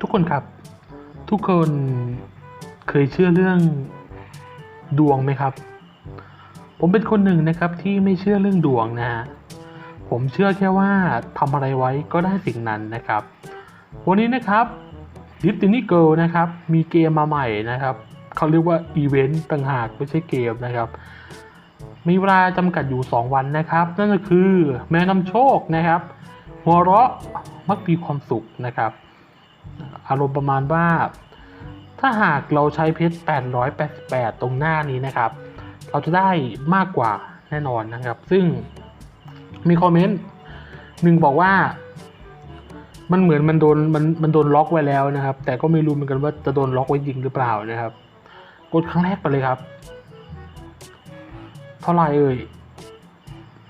ทุกคนครับ ทุกคนเคยเชื่อเรื่องดวงไหมครับ ผมเป็นคนหนึ่งนะครับที่ไม่เชื่อเรื่องดวงนะฮะผมเชื่อแค่ว่าทำอะไรไว้ก็ได้สิ่งนั้นนะครับ วันนี้นะครับ d i s t i n y Girl นะครับมีเกมมาใหม่นะครับเขาเรียกว่าอีเวนต์ต่างหากไม่ใช่เกมนะครับมีเวลาจำกัดอยู่ 2 วันนะครับ นั่นก็คือแม่นำโชคนะครับ หัวเราะ มักมีความสุขนะครับ อารมณ์ประมาณว่า ถ้าหากเราใช้เพชร 888 ตรงหน้านี้นะครับ เราจะได้มากกว่าแน่นอนนะครับ ซึ่งมีคอมเมนต์หนึ่งบอกว่า มันเหมือนมันโดนมันมันโดนล็อกไว้แล้วนะครับ แต่ก็ไม่รู้เหมือนกันว่าจะโดนล็อกไว้จริงหรือเปล่านะครับ กดครั้งแรกไปเลยครับ เท่าไหร่เอ่ย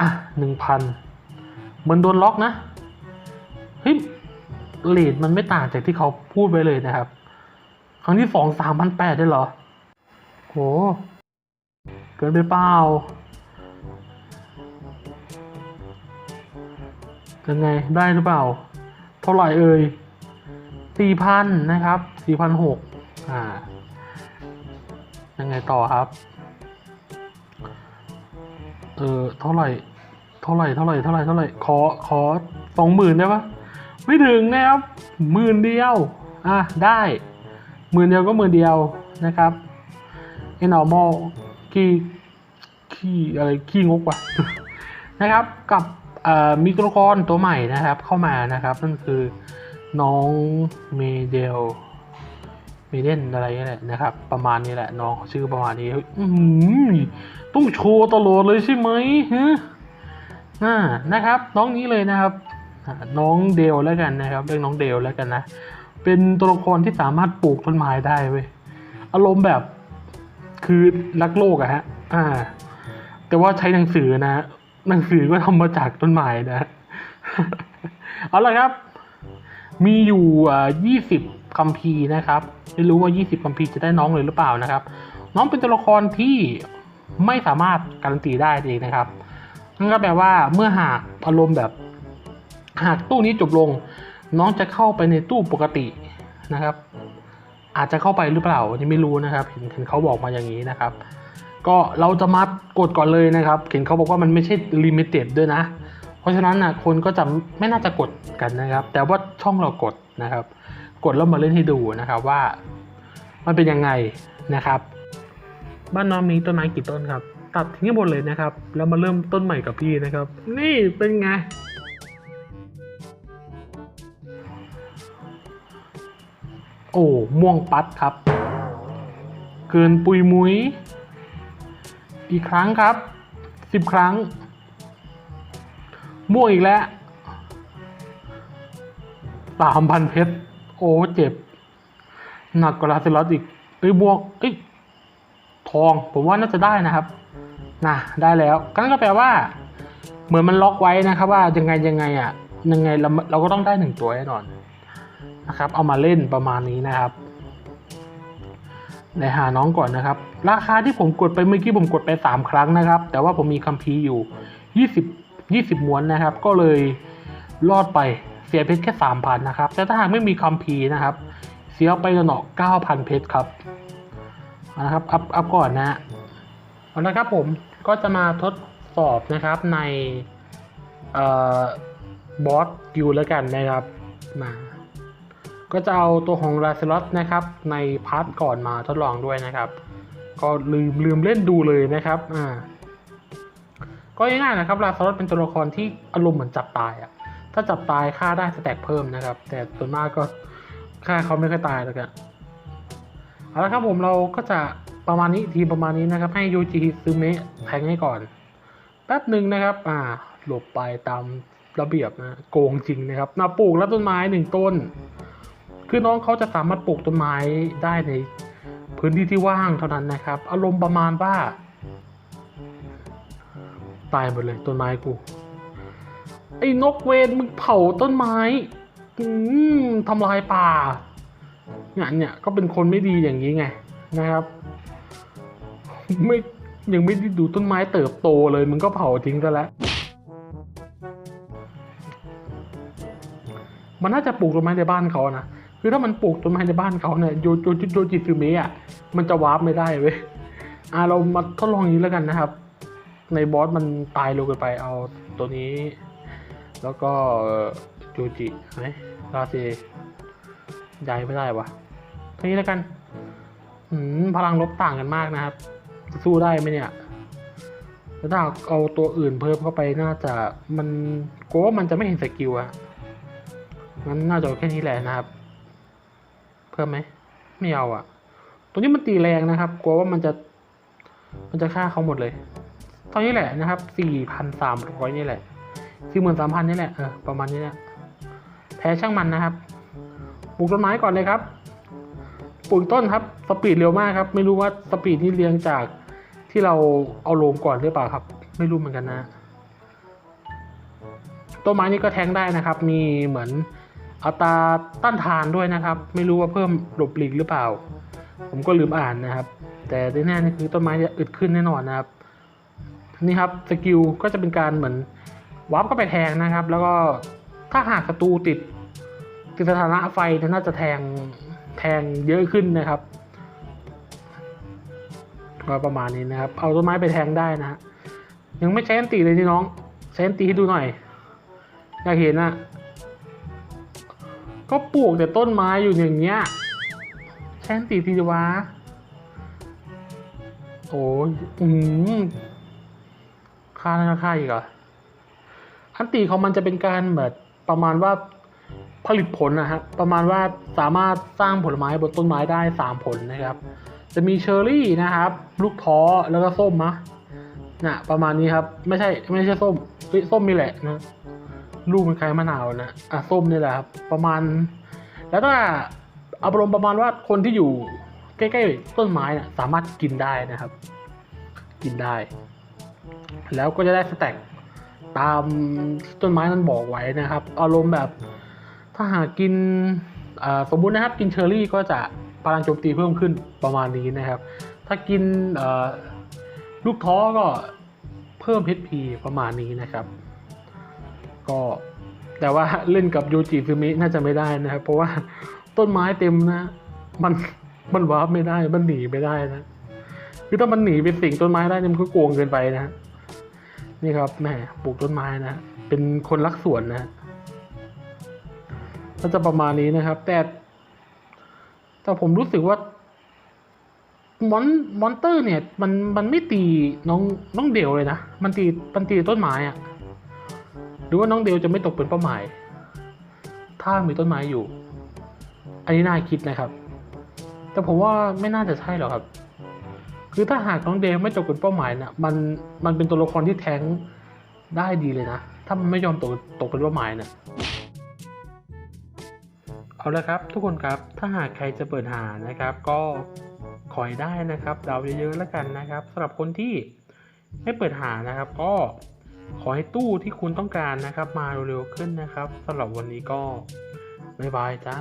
อะหนึ่งพันเหมือนโดนล็อกนะ ฮ้ยเลทมันไม่ต่างจากที่เขาพูดไว้เลยนะครับ ครั้งที่สองสามพันแปดได้เหรอโหเกินไปเปล่ายังไงได้หรือเปล่า เท่าไหร่เอ่ยสี่พันนะครับสี่พันหกอ่า ยังไงต่อครับ เออเท่าไหร่ เท่าไหร่ เท่าไหร่ เท่าไหร่ เท่าไหร่ ขอ ขอสองหมื่นได้ปะ ไม่ถึงนะครับหมื่นเดียวอะได้หมื่นเดียวก็หมื่นเดียวนะครับไอ้ normal ขี้ขี้อะไรขี้งกว่ะนะครับ กับมีตัวละครตัวใหม่นะครับเข้ามานะครับนั่นคือน้องเมเดลเมเดนอะไรนี่แหละนะครับ ประมาณนี้แหละน้องชื่อประมาณนี้ต้องโชว์ตลอดเลยใช่ไหมฮะอ่านะครับ น้องนี้เลยนะครับ น้องเดลแล้วกันนะครับเรียกน้องเดลแล้วกันนะเป็นตัวละครที่สามารถปลูกต้นไม้ได้เว้ยอารมณ์แบบคือรักโลกอะฮะอ่า แต่ว่าใช้หนังสือนะหนังสือก็ทำมาจากต้นไม้นะฮะเอาละครับ มีอยู่อ่า20คัมภีร์นะครับ ไม่รู้ว่า 20คัมภีร์จะได้น้องเลยหรือเปล่านะครับ น้องเป็นตัวละครที่ไม่สามารถการันตีได้เองนะครับนั่นก็แปลว่าเมื่อหากอารมณ์แบบ หากตู้นี้จบลง น้องจะเข้าไปในตู้ปกตินะครับ อาจจะเข้าไปหรือเปล่ายังไม่รู้นะครับเห็นเห็นเขาบอกมาอย่างนี้นะครับ ก็เราจะมากดก่อนเลยนะครับเห็นเขาบอกว่ามันไม่ใช่ลิมิเต็ดด้วยนะ เพราะฉะนั้นนะคนก็จะไม่น่าจะกดกันนะครับ แต่ว่าช่องเรากดนะครับ กดแล้วมาเล่นให้ดูนะครับว่า มันเป็นยังไงนะครับ บ้านน้องมีต้นไม้กี่ต้นครับ ตัดทิ้งให้หมดเลยนะครับ แล้วมาเริ่มต้นใหม่กับพี่นะครับ นี่เป็นไง โอ้ม่วงปัดครับ เกินปุยมุย อีกครั้งครับสิบครั้ง ม่วงอีกแล้วสามพันเพชร โอ้เจ็บ หนักกว่าลาเซลอสอีกเอ้ยบวกเอ้ยทอง ผมว่าน่าจะได้นะครับนะได้แล้วก็นั่นก็แปลว่า เหมือนมันล็อกไว้นะครับว่ายังไงยังไงอะยังไงเราเราก็ต้องได้หนึ่งตัวแน่นอน นะครับ เอามาเล่นประมาณนี้นะครับในหาน้องก่อนนะครับ ราคาที่ผมกดไปเมื่อกี้ผมกดไป 3 ครั้งนะครับ แต่ว่าผมมีคัมภีร์อยู่ 20 20ม้วนนะครับ ก็เลยรอดไปเสียเพชรแค่ 3,000นะครับ แต่ถ้าหากไม่มีคัมภีร์นะครับ เสียไปหนอ9,000 เพชรครับนะครับอัพอัพก่อนนะฮะเอาละครับผมก็จะมาทดสอบนะครับในเอ่อบอสกิวแล้วกันนะครับมา ก็จะเอาตัวของราเซลอสนะครับ ในพาร์ทก่อนมาทดลองด้วยนะครับ ก็ลืมลืมเล่นดูเลยนะครับอ่าก็ง่ายๆนะครับราเซลอสเป็นตัวละครที่อารมณ์เหมือนจับตายอะถ้าจับตายค่าได้สแต็กเพิ่มนะครับ แต่ส่วนมากก็ค่าเขาไม่ค่อยตายแล้วกันเอาละครับผมเราก็จะประมาณนี้ทีประมาณนี้นะครับ ให้ยูจิฮิซึเมะแทงให้ก่อน แป๊บหนึ่งนะครับ อ่า หลบไปตามระเบียบนะ โกงจริงนะครับนาปลูกแล้วต้นไม้หนึ่งต้น คือน้องเขาจะสามารถปลูกต้นไม้ได้ในพื้นที่ที่ว่างเท่านั้นนะครับ อารมณ์ประมาณว่า ตายหมดเลยต้นไม้กู ไอ้นกเวนมึงเผาต้นไม้อืมทำลายป่าเนี่ยเนี่ยก็เป็นคนไม่ดีอย่างนี้ไงนะครับ ไม่ยังไม่ได้ดูต้นไม้เติบโตเลยมึงก็เผาทิ้งซะแล้วมมันน่าจะปลูกต้นไม้ในบ้านเขานะ คือถ้ามันปลูกต้นไม้ในบ้านเขาเนี่ยโยโยโยจิซึเมะอะมันจะวาร์ปไม่ได้เว้ยอะเรามาทดลองอย่างนี้แล้วกันนะครับ ในบอสมันตายเร็วเกินไปเอาตัวนี้ แล้วก็จูจิไหมลาเซย้ายไม่ได้วะทีนี้แล้วกันพลังลบต่างกันมากนะครับ จะสู้ได้ไหมเนี่ยแล้วถ้าเอาตัวอื่นเพิ่มเข้าไปน่าจะมันกลัวว่ามันจะไม่เห็นสกิลอะงั้นน่าจะแค่นี้แหละนะครับ เพิ่มไหมไม่เอาอะตัวนี้มันตีแรงนะครับ กลัวว่ามันจะ มันจะฆ่าเขาหมดเลย เท่านี้แหละนะครับสี่พันสามร้อยนี่แหละสี่หมื่นสามพันนี่แหละเออประมาณนี้แหละแพ้ช่างมันนะครับปลูกต้นไม้ก่อนเลยครับปลูกต้นครับสปีดเร็วมากครับ ไม่รู้ว่าสปีดนี่เรียงจากที่เราเอาลงก่อนหรือเปล่าครับ ไม่รู้เหมือนกันนะต้นไม้นี่ก็แทงได้นะครับ มีเหมือน อัตราต้านทานด้วยนะครับ ไม่รู้ว่าเพิ่มหลบหลีกหรือเปล่า ผมก็ลืมอ่านนะครับ แต่แน่นี่คือต้นไม้จะอึดขึ้นแน่นอนนะครับนี่ครับสกิลก็จะเป็นการเหมือนวาร์ปเข้าไปแทงนะครับ แล้วก็ถ้าหากศัตรูติดติดสถานะไฟเนี่ยน่าจะแทงแทงเยอะขึ้นนะครับก็ประมาณนี้นะครับ เอาต้นไม้ไปแทงได้นะ ยังไม่ใช้อันตีเลยนี่น้องใช้อันตีให้ดูหน่อย อยากเห็นอะ ก็ปลูกแต่ต้นไม้อยู่อย่างเงี้ยใช้อันตีทีจีวะโอ้ยอืมค่าน่าค่าอีกเหรออันตีของมันจะเป็นการแบบประมาณว่าผลิตผลนะฮะประมาณว่าสามารถสร้างผลไม้บนต้นไม้ได้สามผลนะครับ จะมีเชอร์รี่นะครับ ลูกท้อแล้วก็ส้มนะน่ะประมาณนี้ครับ ไม่ใช่ไม่ใช่ส้มส้มนี่แหละนะ ลูกมันคล้ายมะนาวนะอะส้มนี่แหละครับประมาณ แล้วก็อารมณ์ประมาณว่าคนที่อยู่ใกล้ๆต้นไม้น่ะสามารถกินได้นะครับ กินได้ แล้วก็จะได้สแต็กตามที่ต้นไม้นั้นบอกไว้นะครับ อารมณ์แบบถ้าหากกินสมมุตินะครับกินเชอร์รี่ก็จะพลังโจมตีเพิ่มขึ้นประมาณนี้นะครับ ถ้ากินลูกท้อก็เพิ่มเพชรพีประมาณนี้นะครับ ก็แต่ว่าเล่นกับโยจิซึมิน่าจะไม่ได้นะครับ เพราะว่าต้นไม้เต็มนะ มันมันวาร์ปไม่ได้ มันหนีไม่ได้นะ คือถ้ามันหนีเป็นสิ่งต้นไม้ได้มันก็โกงเกินไปนะ นี่ครับแหมปลูกต้นไม้นะ เป็นคนรักสวนนะก็จะประมาณนี้นะครับ แต่แต่ผมรู้สึกว่ามอนมอนเตอร์เนี่ย มันมันไม่ตีน้องน้องเดวเลยนะ มันตีมันตีต้นไม้อะ หรือว่าน้องเดวจะไม่ตกเป็นเป้าหมาย ถ้ามีต้นไม้อยู่ อันนี้น่าคิดนะครับ แต่ผมว่าไม่น่าจะใช่หรอกครับ คือถ้าหากน้องเดวไม่ตกเป็นเป้าหมายเนี่ยมันมันเป็นตัวละครที่แทงได้ดีเลยนะ ถ้ามันไม่ยอมตกตกเป็นเป้าหมายเนี่ยเอาละครับ ทุกคนครับถ้าหากใครจะเปิดหานะครับ ก็ขอให้ได้นะครับเดาเยอะๆแล้วกันนะครับสำหรับคนที่ไม่เปิดหานะครับ ก็ ขอให้ตู้ที่คุณต้องการนะครับ มาเร็วๆขึ้นนะครับสำหรับวันนี้ก็บ๊ายบายจ้า